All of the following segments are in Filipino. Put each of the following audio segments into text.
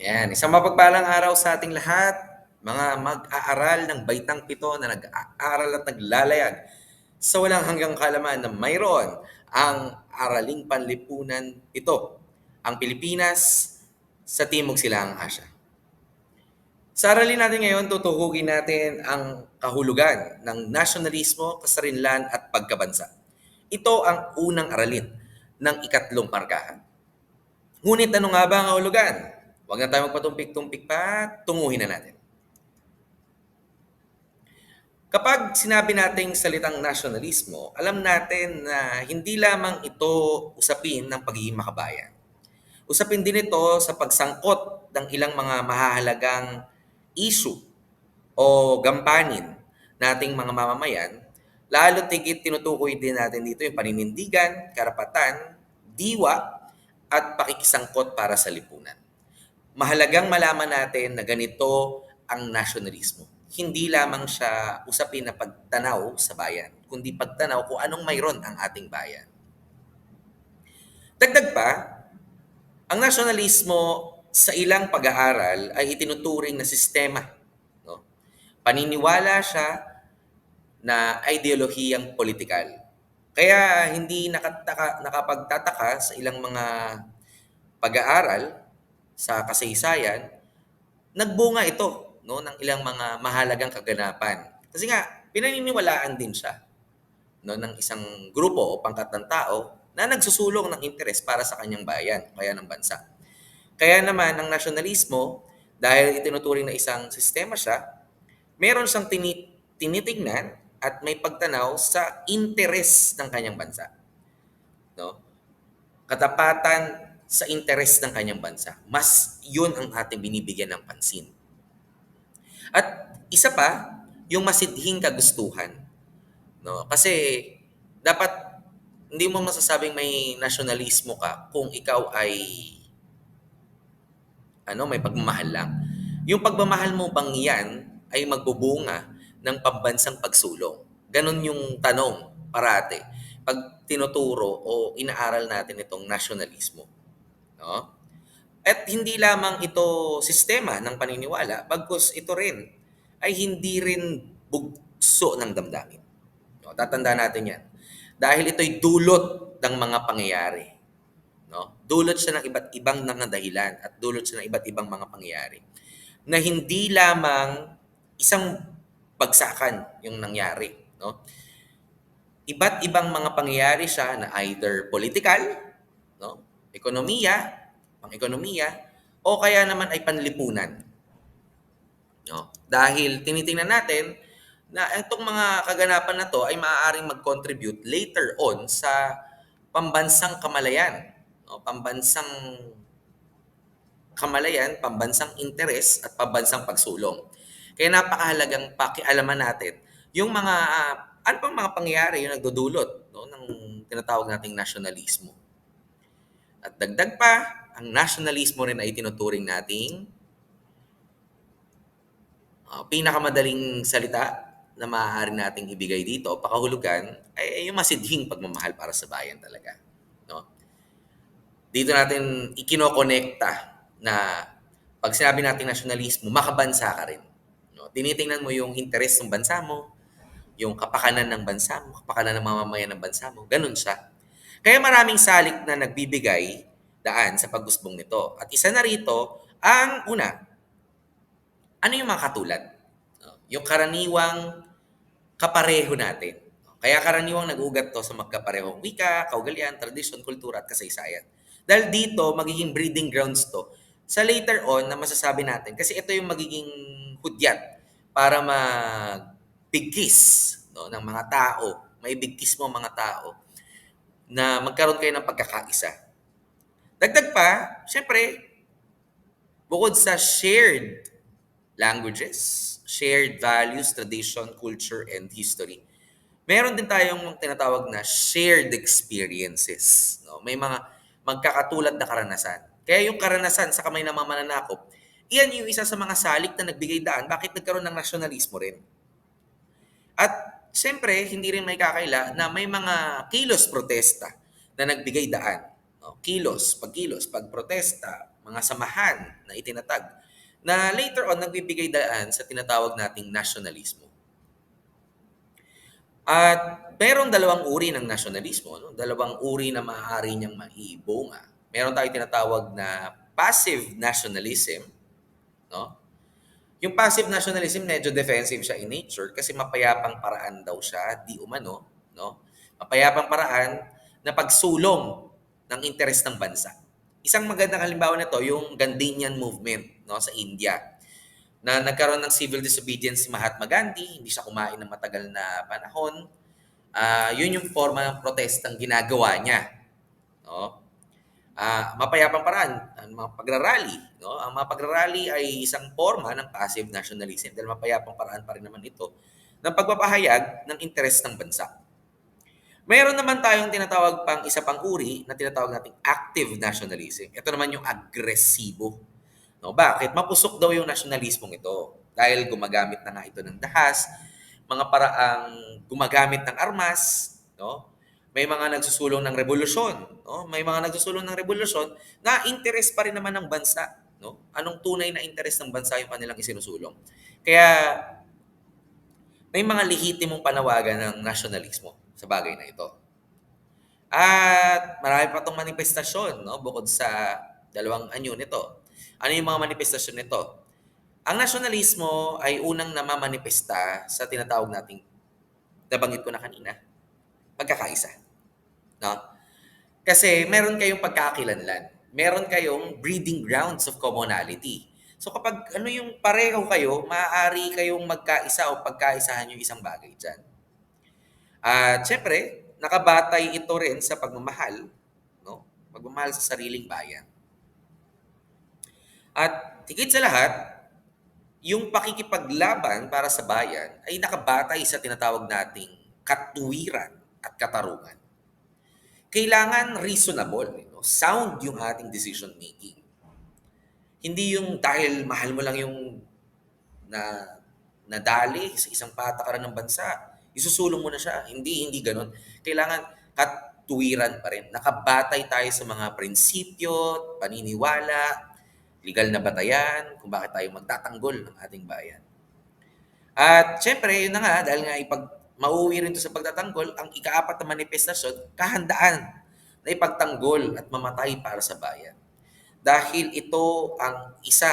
Yan, isang mapagpalang araw sa ating lahat, mga mag-aaral ng Baitang Pito na nag-aaral at naglalayag sa walang hanggang kalaman na mayroon ang araling panlipunan ito, ang Pilipinas sa Timog Silangang Asya. Sa aralin natin ngayon, tutuhugin natin ang kahulugan ng nasyonalismo, kasarinlan at pagkabansa. Ito ang unang aralin ng ikatlong parkahan. Ngunit ano nga ba ang kahulugan? Huwag na tayo magpatumpik-tumpik pa, tunguhin na natin. Kapag sinabi nating salitang nasyonalismo, alam natin na hindi lamang ito usapin ng pagiging makabayan. Usapin din ito sa pagsangkot ng ilang mga mahahalagang issue o gampanin nating mga mamamayan, lalo tigit tinutukoy din natin dito yung paninindigan, karapatan, diwa, at pakikisangkot para sa lipunan. Mahalagang malaman natin na ganito ang nasyonalismo. Hindi lamang siya usapin na pagtanaw sa bayan, kundi pagtanaw kung anong mayroon ang ating bayan. Dagdag pa, ang nasyonalismo sa ilang pag-aaral ay itinuturing na sistema. No? Paniniwala siya na ideolohiyang politikal. Kaya hindi nakataka, nakapagtataka sa ilang mga pag-aaral sa kasaysayan, nagbunga ito no, ng ilang mga mahalagang kaganapan. Kasi nga, pinaniniwalaan din siya no, ng isang grupo o pangkat ng tao na nagsusulong ng interes para sa kanyang bayan, kaya ng bansa. Kaya naman, ang nasyonalismo, dahil itinuturing na isang sistema siya, meron siyang tini- tinitingnan at may pagtanaw sa interes ng kanyang bansa. No? Katapatan sa interes ng kanyang bansa. Mas yun ang ating binibigyan ng pansin. At isa pa, yung masidhing kagustuhan. No? Kasi dapat hindi mo masasabing may nasyonalismo ka kung ikaw ay ano, may pagmamahal lang. Yung pagmamahal mo bang yan ay magbubunga ng pambansang pagsulong? Ganon yung tanong parate pag tinuturo o inaaral natin itong nasyonalismo. No? At hindi lamang ito sistema ng paniniwala, bagkus ito rin ay hindi rin bugso ng damdamin. No? Tatanda natin yan. Dahil ito'y dulot ng mga pangyayari. No? Dulot siya ng iba't ibang mga dahilan at dulot siya ng iba't ibang mga pangyayari na hindi lamang isang bagsakan yung nangyari. No? Iba't ibang mga pangyayari siya na either political? Ekonomiya, pang-ekonomiya, o kaya naman ay panlipunan. No? Dahil tinitingnan natin na itong mga kaganapan na to ay maaaring mag-contribute later on sa pambansang kamalayan, no? pambansang kamalayan, pambansang interes at pambansang pagsulong. Kaya napakahalagang pakialaman natin yung mga uh, ano pang mga pangyayari yung nagdudulot no, ng tinatawag nating nasyonalismo. At dagdag pa, ang nasyonalismo rin ay tinuturing nating uh, pinakamadaling salita na maaari nating ibigay dito, pakahulugan, ay, ay yung masidhing pagmamahal para sa bayan talaga. No? Dito natin ikinokonekta na pag sinabi natin nasyonalismo, makabansa ka rin. No? Tinitingnan mo yung interes ng bansa mo, yung kapakanan ng bansa mo, kapakanan ng mamamayan ng bansa mo. Ganun siya. Kaya maraming salik na nagbibigay daan sa pagusbong nito. At isa na rito, ang una, ano yung mga katulad? Yung karaniwang kapareho natin. Kaya karaniwang nag-ugat to sa magkaparehong wika, kaugalian, tradisyon, kultura at kasaysayan. Dahil dito, magiging breeding grounds to sa later on na masasabi natin. Kasi ito yung magiging hudyat para magbigkis no, ng mga tao, maibigkis mo mga tao na magkaroon kayo ng pagkakaisa. Dagdag pa, syempre, bukod sa shared languages, shared values, tradition, culture, and history, meron din tayong tinatawag na shared experiences. No? May mga magkakatulad na karanasan. Kaya yung karanasan sa kamay ng mga mananakop, iyan yung isa sa mga salik na nagbigay daan bakit nagkaroon ng nasyonalismo rin. At siyempre, hindi rin may kakaila na may mga kilos protesta na nagbigay daan. No? Kilos, pagkilos, pagprotesta, mga samahan na itinatag na later on nagbibigay daan sa tinatawag nating nasyonalismo. At meron dalawang uri ng nasyonalismo, no? dalawang uri na maaari niyang maibunga. Meron tayong tinatawag na passive nationalism, no? Yung passive nationalism medyo defensive siya in nature kasi mapayapang paraan daw siya, di umano, no? Mapayapang paraan na pagsulong ng interes ng bansa. Isang magandang halimbawa nito yung Gandinian movement no sa India na nagkaroon ng civil disobedience si Mahatma Gandhi, hindi siya kumain ng matagal na panahon. Ah, yun yung forma ng protestang ginagawa niya. No? Ah, mapayapang paraan, ang mga pagrarally, no? Ang mga pagrarally ay isang forma ng passive nationalism dahil mapayapang paraan pa rin naman ito ng pagpapahayag ng interes ng bansa. Mayroon naman tayong tinatawag pang isa pang uri na tinatawag nating active nationalism. Ito naman yung agresibo. No, bakit? Mapusok daw yung nasyonalismong ito dahil gumagamit na nga ito ng dahas, mga paraang gumagamit ng armas, no? May mga nagsusulong ng revolusyon, no? May mga nagsusulong ng revolusyon na interes pa rin naman ng bansa, no? Anong tunay na interes ng bansa yung kanilang isinusulong. Kaya may mga lehitimong panawagan ng nasyonalismo sa bagay na ito. At marami pa itong manifestasyon, no? bukod sa dalawang anyo nito. Ano yung mga manifestasyon nito? Ang nasyonalismo ay unang namamanifesta sa tinatawag nating, nabanggit ko na kanina, pagkakaisa. No? Kasi meron kayong pagkakakilanlan. Meron kayong breeding grounds of commonality. So kapag ano yung pareho kayo, maaari kayong magkaisa o pagkaisahan yung isang bagay dyan. At syempre, nakabatay ito rin sa pagmamahal, no? Pagmamahal sa sariling bayan. At higit sa lahat, yung pakikipaglaban para sa bayan ay nakabatay sa tinatawag nating katuwiran at katarungan. Kailangan reasonable, no? sound yung ating decision making. Hindi yung dahil mahal mo lang yung na nadali sa isang patakaran ng bansa, isusulong mo na siya. Hindi, hindi ganun. Kailangan katuwiran pa rin. Nakabatay tayo sa mga prinsipyo, paniniwala, legal na batayan, kung bakit tayo magtatanggol ng ating bayan. At syempre, yun na nga, dahil nga ipag, mauwi rin to sa pagtatanggol, ang ikaapat na manifestasyon, kahandaan na ipagtanggol at mamatay para sa bayan. Dahil ito ang isa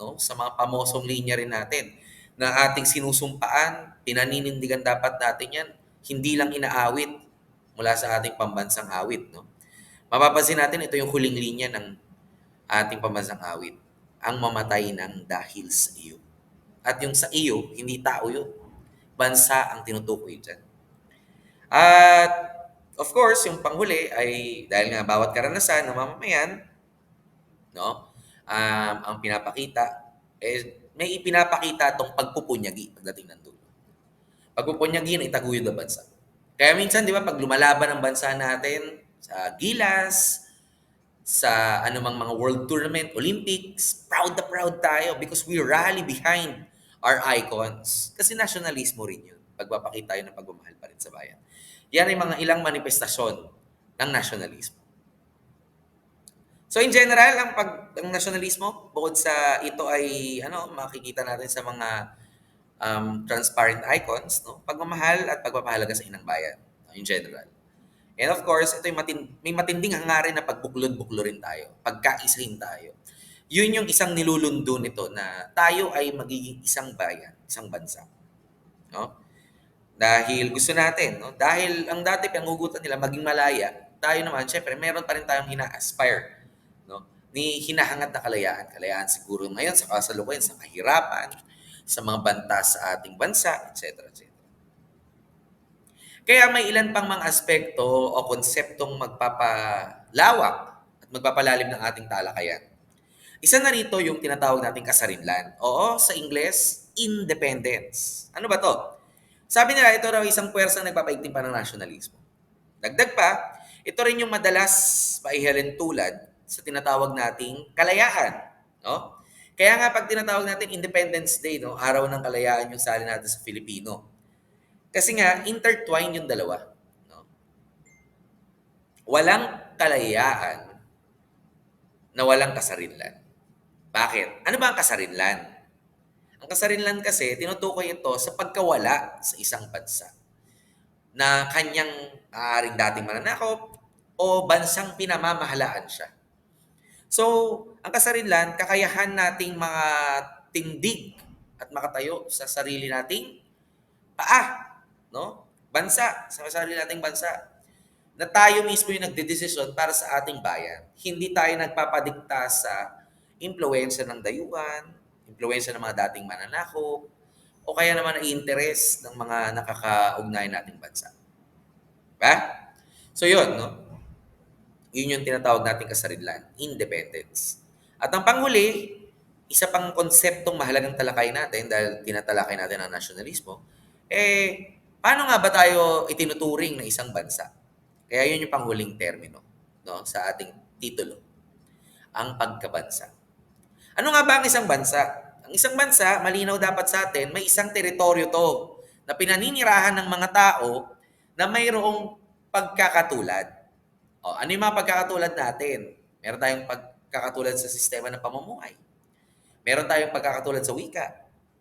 no, sa mga pamosong linya rin natin na ating sinusumpaan, pinaninindigan dapat natin yan, hindi lang inaawit mula sa ating pambansang awit. No? Mapapansin natin, ito yung huling linya ng ating pambansang awit. Ang mamatay ng dahil sa iyo. At yung sa iyo, hindi tao yun. Bansa ang tinutukoy dyan. At of course, yung panghuli ay dahil nga bawat karanasan ng mamamayan, no? Um, ang pinapakita eh may ipinapakita tong pagpupunyagi pagdating ng dulo. Pagpupunyagi na itaguyod ng bansa. Kaya minsan, di ba, pag lumalaban ang bansa natin sa Gilas, sa anumang mga world tournament, Olympics, proud na proud tayo because we rally behind our icons. Kasi nationalismo rin yun. Pagpapakita yun ng pagmamahal pa rin sa bayan. Yan ay mga ilang manifestasyon ng nationalismo. So in general, ang pag ang nationalismo bukod sa ito ay ano makikita natin sa mga um, transparent icons, no? Pagmamahal at pagpapahalaga sa inang bayan in general. And of course, ito yung matin, may matinding hangarin na pagbuklod-buklorin tayo, pagkaisahin tayo. Yun yung isang nilulundo nito na tayo ay magiging isang bayan, isang bansa. No? Dahil gusto natin, no? dahil ang dati pangugutan nila maging malaya, tayo naman, syempre, meron pa rin tayong ina-aspire no? ni hinahangad na kalayaan. Kalayaan siguro ngayon sa kasalukuyan, sa kahirapan, sa mga banta sa ating bansa, etc. etc. Kaya may ilan pang mga aspekto o konseptong magpapalawak at magpapalalim ng ating talakayan. Isa na rito yung tinatawag nating kasarinlan. Oo, sa Ingles, independence. Ano ba to? Sabi nila, ito raw isang puwersang nagpapaigting pa ng nationalismo. Dagdag pa, ito rin yung madalas paihalin tulad sa tinatawag nating kalayaan. No? Kaya nga pag tinatawag natin Independence Day, no, araw ng kalayaan yung sali natin sa Filipino. Kasi nga, intertwined yung dalawa. No? Walang kalayaan na walang kasarinlan. Bakit? Ano ba ang kasarinlan? Ang kasarinlan kasi, tinutukoy ito sa pagkawala sa isang bansa na kanyang aaring dating mananakop o bansang pinamamahalaan siya. So, ang kasarinlan, kakayahan nating mga tindig at makatayo sa sarili nating paa, no? Bansa, sa sarili nating bansa. Na tayo mismo yung nagdedesisyon para sa ating bayan. Hindi tayo nagpapadikta sa impluensya ng dayuhan, impluensya ng mga dating mananakop, o kaya naman ang interes ng mga nakakaugnay nating bansa. Diba? So yun, no? Yun yung tinatawag nating kasarinlan, independence. At ang panghuli, isa pang konseptong mahalagang talakay natin dahil tinatalakay natin ang nasyonalismo, eh, paano nga ba tayo itinuturing na isang bansa? Kaya yun yung panghuling termino no, sa ating titulo. Ang pagkabansa. Ano nga ba ang isang bansa? Ang isang bansa, malinaw dapat sa atin, may isang teritoryo to na pinaninirahan ng mga tao na mayroong pagkakatulad. O, ano yung mga pagkakatulad natin? Meron tayong pagkakatulad sa sistema ng pamumuhay. Meron tayong pagkakatulad sa wika.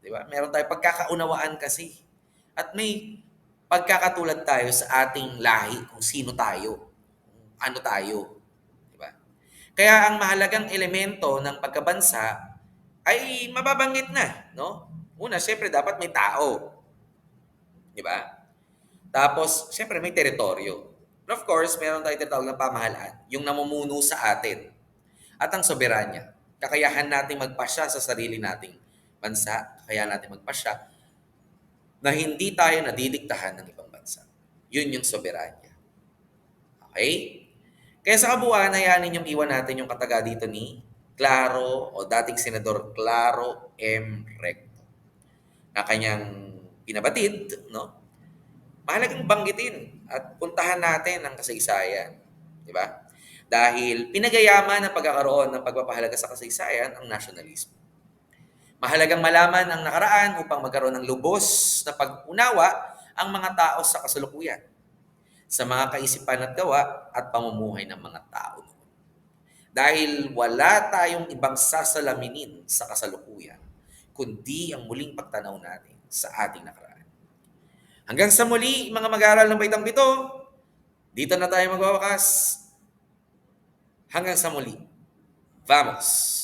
Di ba? Meron tayong pagkakaunawaan kasi. At may pagkakatulad tayo sa ating lahi kung sino tayo, ano tayo. Kaya ang mahalagang elemento ng pagkabansa ay mababanggit na, no? Una, siyempre dapat may tao. Di ba? Tapos, siyempre may teritoryo. And of course, meron tayong tinatawag na pamahalaan, yung namumuno sa atin. At ang soberanya, kakayahan nating magpasya sa sarili nating bansa, kakayahan nating magpasya na hindi tayo nadidiktahan ng ibang bansa. Yun yung soberanya. Okay? Kaya sa kabuuan, hayaan ninyong iwan natin yung kataga dito ni Claro o dating Senador Claro M. Recto na kanyang pinabatid, no? Mahalagang banggitin at puntahan natin ang kasaysayan. Di ba? Dahil pinagayaman ng pagkakaroon ng pagpapahalaga sa kasaysayan ang nationalismo. Mahalagang malaman ang nakaraan upang magkaroon ng lubos na pag-unawa ang mga tao sa kasalukuyan, sa mga kaisipan at gawa at pamumuhay ng mga tao. Dahil wala tayong ibang sasalaminin sa kasalukuyan, kundi ang muling pagtanaw natin sa ating nakaraan. Hanggang sa muli, mga mag-aaral ng Baitang Bito, dito na tayo magwawakas. Hanggang sa muli. Vamos!